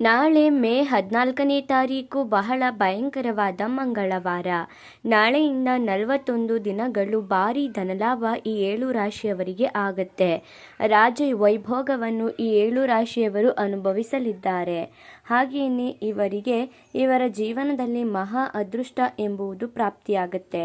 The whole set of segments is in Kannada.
ನಾಳೆ ಮೇ ಹದಿನಾಲ್ಕನೇ ತಾರೀಕು ಬಹಳ ಭಯಂಕರವಾದ ಮಂಗಳವಾರ. ನಾಳೆಯಿಂದ ನಲವತ್ತೊಂದು ದಿನಗಳು ಭಾರಿ ಧನಲಾಭ ಈ ಏಳು ರಾಶಿಯವರಿಗೆ ಆಗತ್ತೆ. ರಾಜ ವೈಭೋಗವನ್ನು ಈ ಏಳು ರಾಶಿಯವರು ಅನುಭವಿಸಲಿದ್ದಾರೆ. ಹಾಗೆಯೇ ಇವರಿಗೆ ಇವರ ಜೀವನದಲ್ಲಿ ಮಹಾ ಅದೃಷ್ಟ ಎಂಬುದು ಪ್ರಾಪ್ತಿಯಾಗುತ್ತೆ.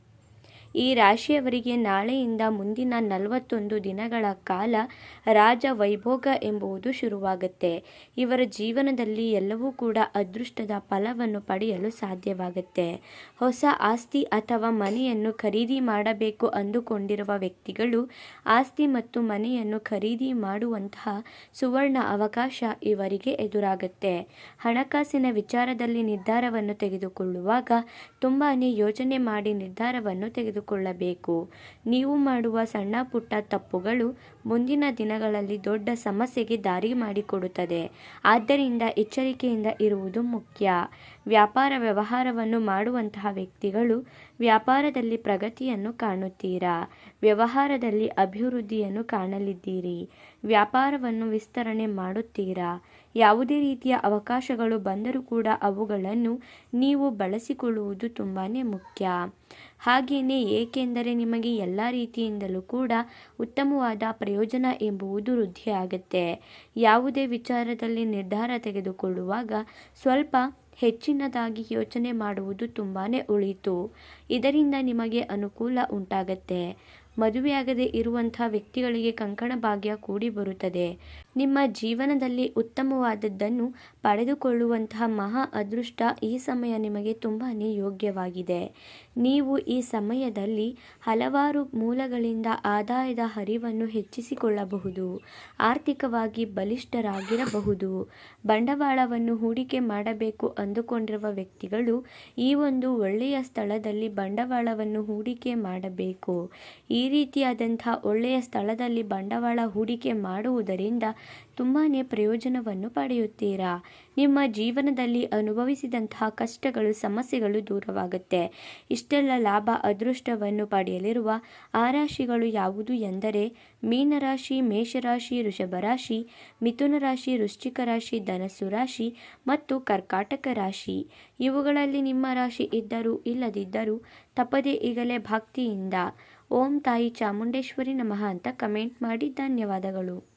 ಈ ರಾಶಿಯವರಿಗೆ ನಾಳೆಯಿಂದ ಮುಂದಿನ ನಲವತ್ತೊಂದು ದಿನಗಳ ಕಾಲ ರಾಜ ವೈಭೋಗ ಎಂಬುದು ಶುರುವಾಗುತ್ತೆ. ಇವರ ಜೀವನದಲ್ಲಿ ಎಲ್ಲವೂ ಕೂಡ ಅದೃಷ್ಟದ ಫಲವನ್ನು ಪಡೆಯಲು ಸಾಧ್ಯವಾಗುತ್ತೆ. ಹೊಸ ಆಸ್ತಿ ಅಥವಾ ಮನೆಯನ್ನು ಖರೀದಿ ಮಾಡಬೇಕು ಅಂದುಕೊಂಡಿರುವ ವ್ಯಕ್ತಿಗಳು ಆಸ್ತಿ ಮತ್ತು ಮನೆಯನ್ನು ಖರೀದಿ ಮಾಡುವಂತಹ ಸುವರ್ಣ ಅವಕಾಶ ಇವರಿಗೆ ಎದುರಾಗುತ್ತೆ. ಹಣಕಾಸಿನ ವಿಚಾರದಲ್ಲಿ ನಿರ್ಧಾರವನ್ನು ತೆಗೆದುಕೊಳ್ಳುವಾಗ ತುಂಬಾ ಯೋಚನೆ ಮಾಡಿ ನಿರ್ಧಾರವನ್ನು ತೆಗೆದುಕೊಳ್ಳಬೇಕು ನೀವು ಮಾಡುವ ಸಣ್ಣ ಪುಟ್ಟ ತಪ್ಪುಗಳು ಮುಂದಿನ ದಿನಗಳಲ್ಲಿ ದೊಡ್ಡ ಸಮಸ್ಯೆಗೆ ದಾರಿ ಮಾಡಿಕೊಡುತ್ತದೆ. ಆದ್ದರಿಂದ ಎಚ್ಚರಿಕೆಯಿಂದ ಇರುವುದು ಮುಖ್ಯ. ವ್ಯಾಪಾರ ವ್ಯವಹಾರವನ್ನು ಮಾಡುವಂತಹ ವ್ಯಕ್ತಿಗಳು ವ್ಯಾಪಾರದಲ್ಲಿ ಪ್ರಗತಿಯನ್ನು ಕಾಣುತ್ತೀರಾ? ವ್ಯವಹಾರದಲ್ಲಿ ಅಭಿವೃದ್ಧಿಯನ್ನು ಕಾಣಲಿದ್ದೀರಿ. ವ್ಯಾಪಾರವನ್ನು ವಿಸ್ತರಣೆ ಮಾಡುತ್ತೀರಾ? ಯಾವುದೇ ರೀತಿಯ ಅವಕಾಶಗಳು ಬಂದರೂ ಕೂಡ ಅವುಗಳನ್ನು ನೀವು ಬಳಸಿಕೊಳ್ಳುವುದು ತುಂಬಾ ಮುಖ್ಯ. ಹಾಗೆಯೇ ಏಕೆಂದರೆ ನಿಮಗೆ ಎಲ್ಲ ರೀತಿಯಿಂದಲೂ ಕೂಡ ಉತ್ತಮವಾದ ಪ್ರಯೋಜನ ಎಂಬುವುದು ವೃದ್ಧಿಯಾಗುತ್ತೆ. ಯಾವುದೇ ವಿಚಾರದಲ್ಲಿ ನಿರ್ಧಾರ ತೆಗೆದುಕೊಳ್ಳುವಾಗ ಸ್ವಲ್ಪ ಹೆಚ್ಚಿನದಾಗಿ ಯೋಚನೆ ಮಾಡುವುದು ತುಂಬಾ ಉಳಿತು. ಇದರಿಂದ ನಿಮಗೆ ಅನುಕೂಲ ಉಂಟಾಗತ್ತೆ. ಮದುವೆಯಾಗದೇ ಇರುವಂಥ ವ್ಯಕ್ತಿಗಳಿಗೆ ಕಂಕಣ ಭಾಗ್ಯ ಕೂಡಿ ಬರುತ್ತದೆ. ನಿಮ್ಮ ಜೀವನದಲ್ಲಿ ಉತ್ತಮವಾದದ್ದನ್ನು ಪಡೆದುಕೊಳ್ಳುವಂತಹ ಮಹಾ ಅದೃಷ್ಟ ಈ ಸಮಯ ನಿಮಗೆ ತುಂಬಾ ಯೋಗ್ಯವಾಗಿದೆ. ನೀವು ಈ ಸಮಯದಲ್ಲಿ ಹಲವಾರು ಮೂಲಗಳಿಂದ ಆದಾಯದ ಹರಿವನ್ನು ಹೆಚ್ಚಿಸಿಕೊಳ್ಳಬಹುದು, ಆರ್ಥಿಕವಾಗಿ ಬಲಿಷ್ಠರಾಗಿರಬಹುದು, ಬಂಡವಾಳವನ್ನು ಹೂಡಿಕೆ ಮಾಡಬೇಕು ಅಂದುಕೊಂಡಿರುವ ವ್ಯಕ್ತಿಗಳು ಈ ಒಂದು ಒಳ್ಳೆಯ ಸ್ಥಳದಲ್ಲಿ ಬಂಡವಾಳವನ್ನು ಹೂಡಿಕೆ ಮಾಡಬೇಕು. ಈ ರೀತಿಯಾದಂಥ ಒಳ್ಳೆಯ ಸ್ಥಳದಲ್ಲಿ ಬಂಡವಾಳ ಹೂಡಿಕೆ ಮಾಡುವುದರಿಂದ ತುಂಬಾ ಪ್ರಯೋಜನವನ್ನು ಪಡೆಯುತ್ತೀರಾ? ನಿಮ್ಮ ಜೀವನದಲ್ಲಿ ಅನುಭವಿಸಿದಂತಹ ಕಷ್ಟಗಳು, ಸಮಸ್ಯೆಗಳು ದೂರವಾಗುತ್ತೆ. ಇಷ್ಟೆಲ್ಲ ಲಾಭ, ಅದೃಷ್ಟವನ್ನು ಪಡೆಯಲಿರುವ ಆ ರಾಶಿಗಳು ಯಾವುದು ಎಂದರೆ ಮೀನರಾಶಿ, ಮೇಷರಾಶಿ ರಾಶಿ ಮಿಥುನ ರಾಶಿ, ವೃಶ್ಚಿಕ ರಾಶಿ, ಧನಸ್ಸು ರಾಶಿ ಮತ್ತು ಕರ್ಕಾಟಕ ರಾಶಿ. ಇವುಗಳಲ್ಲಿ ನಿಮ್ಮ ರಾಶಿ ಇದ್ದರೂ ಇಲ್ಲದಿದ್ದರೂ ತಪ್ಪದೇ ಈಗಲೇ ಭಕ್ತಿಯಿಂದ. ಓಂ ತಾಯಿ ಚಾಮುಂಡೇಶ್ವರಿ ನಮಃ ಅಂತ ಕಮೆಂಟ್ ಮಾಡಿ ಧನ್ಯವಾದಗಳು.